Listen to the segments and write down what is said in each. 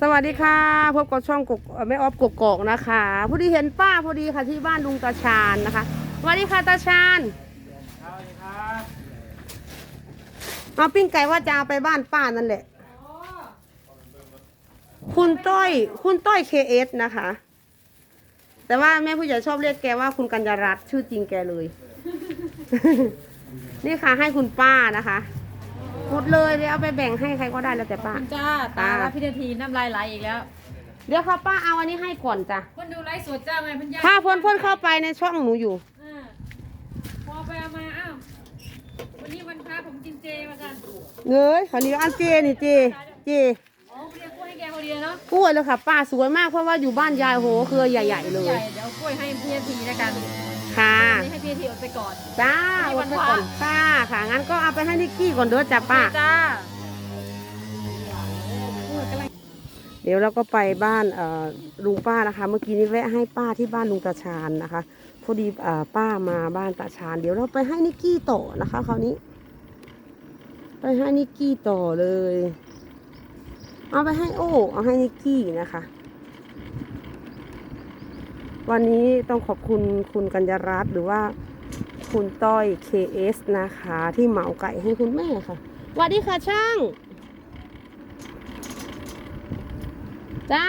สวัสดีค่ะ พบกับช่องกกเอ่อแม่ออฟกกอกนะคะพอดีเห็นป้าพอดีค่ะที่บ้านลุงตาชาญนะคะสวัสดีค่ะตาชาญเอาปิ้งไก่ว่าจะเอาไปบ้านป้านั่นแหละ คุณต้อย คุณต้อยเคเอสนะคะ แต่ว่าแม่ผู้ใหญ่ชอบเรียกแกว่าคุณกัญญารัตน์ชื่อจริงแกเลย นี่ค่ะให้คุณป้านะคะ หมดเลยเดี๋ยวเอาไปแบ่งให้ใครก็ได้แล้วแต่ป้า คุณจ้าตาละพินาทีน้ำลายไหลอีกแล้วเดี๋ยวค่ะป้าเอาอันนี้ให้ก่อนจ้ะคนดูไลฟ์สดจ้าไงเพันยาถ้าเพ่นเพ่นเข้าไปในช่องหนูอยู่ อ่าพอไปเอามาอ้าววันนี้วันพระผมกินเจมากันเงยเขานี้อันเจนี่เจ เจอ๋อเรียกกล้วยให้แกพอดีเลยเนาะกล้วยเลยค่ะ ป้าสวยมากเพราะว่าอยู่บ้านยายโหเครือใหญ่ ๆ เลใหญ่ยเดี๋ยวกล้วยให้พี่นาทีนะกัน ค่ะนี่ให้พี่นาทีอดไปก่อน จ้าให้อวัดนไปพระก่อนป้าค่ะงั้นก็เอาไปให้นิกกี้ก่อนเด้อจ้ะป้าจ้าเดี๋ยวเราก็ไปบ้านเอ่อลุงป้านะคะ เมื่อกี้นี้แวะให้ป้าที่บ้านลุงตาชาญนะคะพอดีเอ่อป้ามาบ้านตาชาญเดี๋ยวเราไปให้นิกกี้ต่อนะคะคราวนี้ ไปให้นิกกี้ต่อเลย เอาไปให้โอ้เอาให้นิกกี้นะคะ วันนี้ต้องขอบคุณคุณกัญญารัตน์หรือว่าคุณต้อย KS นะคะ ที่เหมาไก่ให้คุณแม่ค่ะสวัสดีค่ะช่าง จ้า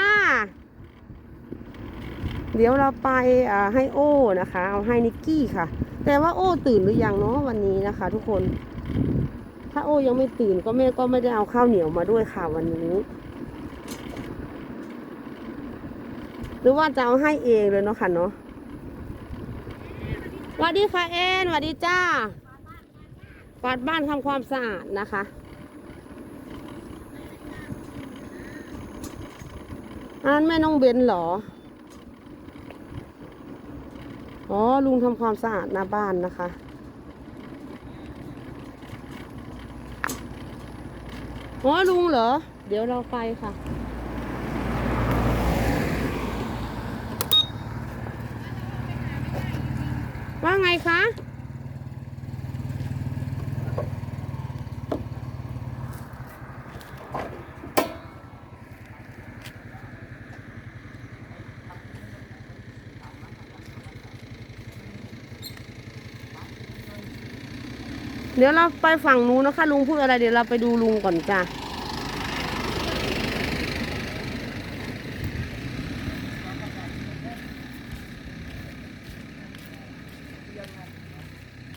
เดี๋ยวเราไปให้โอ้นะคะ เอาให้นิกกี้ค่ะ แต่ว่าโอ้ตื่นหรือยังเนาะวันนี้นะคะ ทุกคน ถ้าโอ้ยังไม่ตื่นก็แม่ก็ไม่ได้เอาข้าวเหนียวมาด้วยค่ะวันนี้ ห รือว่าจะเอาให้เองเลยเนาะค่ะเนาะสวัสดีค่ะเอ็นสวัสดีจ้ากวาดบ้านทำความสะอาดนะคะอันนั้นแม่น้องเบนเหรอ อ๋อ ลุงทำความสะอาดหน้าบ้านนะคะ อ๋อ ลุงเหรอ เดี๋ยวเราไปค่ะ ว่าไงคะ เดี๋ยวเราไปฝั่งนู้นนะคะ ลุงพูดอะไร เดี๋ยวเราไปดูลุงก่อนจ้ะ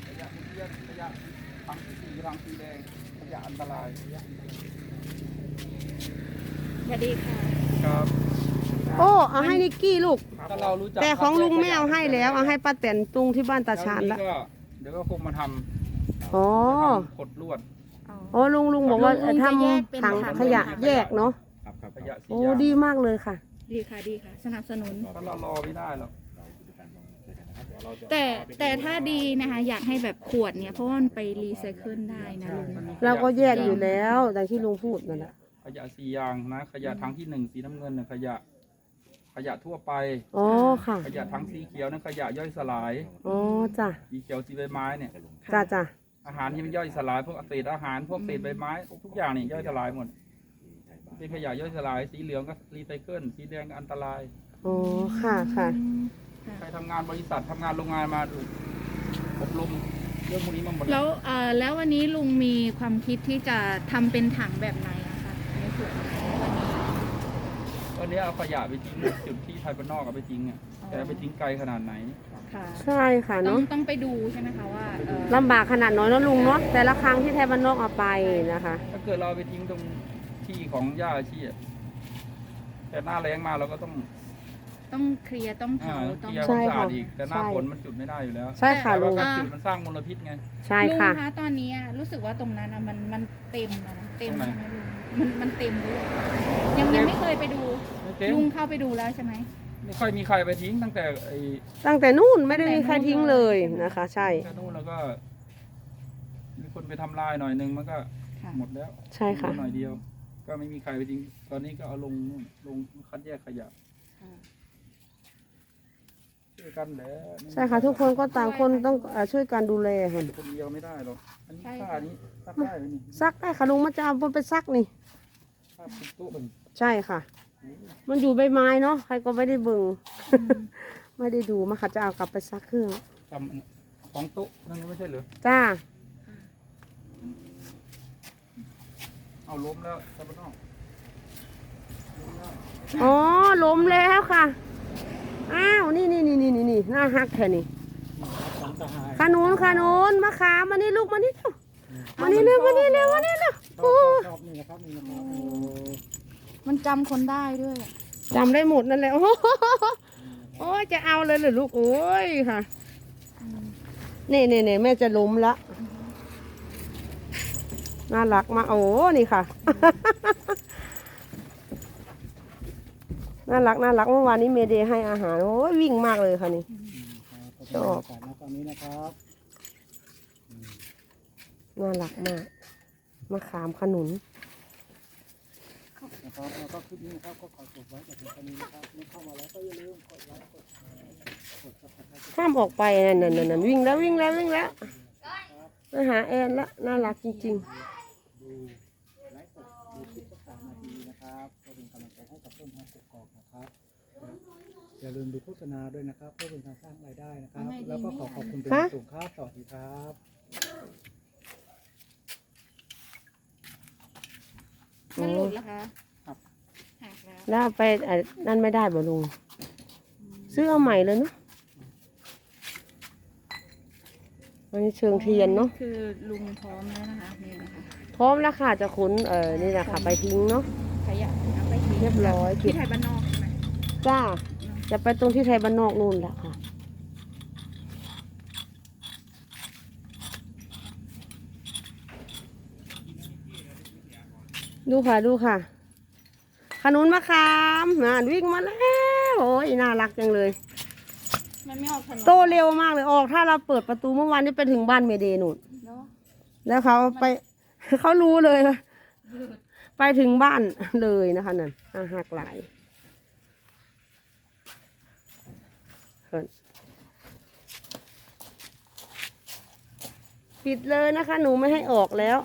ขยะมุเทียนขยะถังสีสีถังสีแดงขยะอันตรายสวัสดีค่ะครับโอ้เอาให้นิกกี้ลูก ถ้าเรารู้จักแต่ของลุงไม่เอาให้แล้ว เอาให้ป้าแตนตุงที่บ้านตาชาญแล้ว ก็เดี๋ยวก็คงมาทำอ๋อ ทำขดลวด อ๋อลุงลุงบอกว่าลุงจะทแยกเป็นำถังถัง ขยะแยกเนาะ ครับครับขยะสีโอ้ยางดีมากเลยค่ะ ดีค่ะดีค่ะ สนับสนุน ถ้าเรารอไม่ได้หรอก แต่แต่ถ้าดีนะคะอยากให้แบบขวดเนี่ยเพราะว่ามันไปรีไซเคิลได้นะลุงเราก็แยกอยู่แล้วอย่างที่ลุงพูดนั่นแหละขยะสียางนะขยะถังที่หนึ่งสีน้ำเงินนะขยะ ขยะทั่วไปอ๋อค่ะขยะถังสีเขียวนะขยะย่อยสลายอ๋อจ้ะสีเขียวสีใบไม้เนี่ยจ้ะจ้ะอาหารที่มันย่อยสลายพวกเศษอาหารพวกเศษใบไม้ ทุกอย่างนี่ย่อยสลายหมดเป็นขยะย่อยสลายสีเหลืองก็รีไซเคิลสีแดงก็อันตรายอ๋อค่ะค่ะ ใครทำงานบริษัททำงานโรงงานมาดูอบรมเรื่องพวกนี้มาหมดแล้วเอ่อแล้ววันนี้ลุงมีความคิดที่จะทำเป็นถังแบบไหนอะคะในส่วนของวันนี้วันนี้เอาขยะไปทิ้งจุดที่ไทยบ้านนอกเอาไปทิ้งอะแต่เอาไปทิ้งไกลขนาดไหนค่ะใช่ค่ะต้องเนาะต้องไปดูใช่ไหมคะว่าเอ่อลำบากขนาดน้อยเนอะลุงเนาะแต่ละครั้งที่ไทยบ้านนอกเอาไปนะคะถ้าเกิดเราเอาไปทิ้งตรงที่ของหญ้าอาชีพแต่หน้าแรงมาเราก็ต้อง ต้องเคลียร์ต้องอ่าเผาต้องเคลียร์ใช่ความสะอาดค่ะอีกแต่หน้าใช่ ฝนมันจุดไม่ได้อยู่แล้วใช่ค่ะแต่ลุว่างการจุดมันสร้างมลพิษไง ใช่ลุงค่ะ คะตอนนี้อะรู้สึกว่าตรงนั้นอะมันมันเต็มแล้วนะเต็มตรงไหนใช่ไหมลุงมันมันเต็มด้วยยังยังไม่เคยไปดูไม่เต็ม ลุงเข้าไปดูแล้วใช่ไหม ไม่ค่อยมีใครไปทิ้งตั้งแต่ไอ้ตั้งแต่นู่นไม่ได้มีใครทิ้งเลยนะคะ ใช่แค่นู้นแล้วก็ มีคนไปทำลายหน่อยนึงมันก็ค่ะ หมดแล้วใช่ค่ะหน่อยเดียว ก็ไม่มีใครไปทิ้ง ตอนนี้ก็เอาลงนู่นลงคัดแยกขยะค่ะ ช่วยกันแหละใช่ค่ะทุกคนก็ต่างคนต้องเอ่อช่วยกันดูแลค่ะคนเดียวไม่ได้หรอกอันนี้ใช่ผ้านี้ซักได้ไหมนี่ซักได้ค่ะลุงมาจะเอาไปซักนี่ ผ้าปิดตู้มันใช่ค่ะ มันอยู่ใบไม้เนาะใครก็ไม่ได้เบึงไม่ได้ดูมาค่ะจะเอากลับไปซักเครื่องจำของโต๊ะนั่นไม่ใช่เหรือจ้าเอาล้มแล้วใช่ปะน้องอ๋อล้มแล้วค่ะ อ้าว นี่นี่นี่นี่นี่นี่หน้าฮักแค่นี้ขนุนขนุนมะขามมานี่ลูกมานี่เร็วมานี่เร็วมานี่เร็วมานี่เร็วโอ้ชอบนี่นะครับนี่นะครับมันจำคนได้ด้วยจำได้หมดนั่นแหละโอ้โหโอ้ยจะเอาเลยเหรือลูกโอ้ยค่ะนี่นี่นี่แม่จะล้มละน่ารักมากโอ้นี่ค่ะ น่ารักน่ารักเมื่อวานนี้เมเดย์ให้อาหารโอ้ยวิ่งมากเลยค่ะนี่ ชอบขอบคุณนะตอนนี้นะครับน่ารักมากมะขามขนุน นะครับแล้วก็คลิปนี้นะครับก็ขอจบไว้แต่เพียงเท่านี้นะครับเมื่อเข้ามาแล้วก็อย่าลืมกดไลค์กดแชร์กดซับสไครต์ห้ามออกไปนั่นนั่นนั่นนั่นวิ่งแล้ววิ่งแล้ววิ่งแล้วมาหาแอนละน่ารักจริงดู อย่าลืมดูโฆษณาด้วยนะครับ เพื่อเป็นการสร้างรายได้นะครับ แล้วก็ขอขอบคุณเป็นอย่างสูงครับสวัสดีครับมันหลุดแล้วคะครับหักแล้วๆแล้วเอาไปอะนั่นไม่ได้บ่ลุง ซื้อเอาใหม่เลยเนาะอันนี้เชิงเทียนเนาะคือลุงพร้อมแล้วนะคะนี่นะคะพร้อมแล้วค่ะจะขนเออนี่แหละค่ะไปทิ้งเนาะขยะเอาไปทิ้งเรียบร้อยเก็ที่บไทยบ้านนอกใช่ไหม จ้า จะไปตรงที่ไทยบ้านนอกนู่นแหละค่ะ ดูค่ะดูค่ะ ขนุนมะขามน่นวิ่งมาแล้วโอ้ยน่ารักจังเลย มันไม่ออกถนนโตเร็วมากเลยออก ถ้าเราเปิดประตูเมื่อวานนี้ไปถึงบ้านเมเดย์นุ่นเนาะแล้วเขาไปเขารู้เลยว่าไปถึงบ้านเลยนะคะนั่นอาหักหลาย เหินปิดเลยนะคะ หนูไม่ให้ออกแล้ว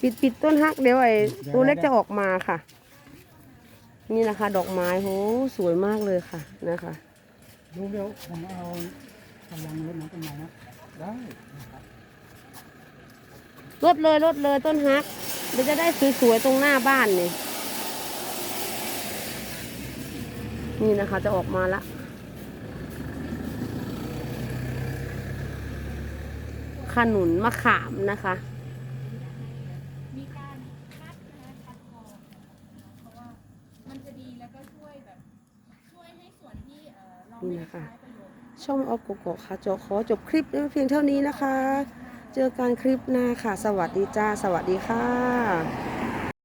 ปิดปิดต้นฮักเดี๋ยวไอ้ตัวเล็กจะออกมาค่ะ นี่นะคะ ดอกไม้โหสวยมากเลยค่ะนะคะลุงเดี๋ยวผมเอากำลังรดน้ำต้นไม้นะได้ลดเลยลดเลยต้นฮักเดี๋ยวจะได้สวยๆตรงหน้าบ้านนี่ นี่นะคะจะออกมาละขนุนมะขามนะคะมีการคัดนะคะ ช่วยแบบช่วยให้ส่วนที่เอ่อเราไม่ได้ใช้ประโยชน์ช่องออฟโกโกค่ะจอขอจบคลิปเพียงเท่านี้นะคะ เจอกันคลิปหน้าค่ะ สวัสดีจ้า สวัสดีค่ะ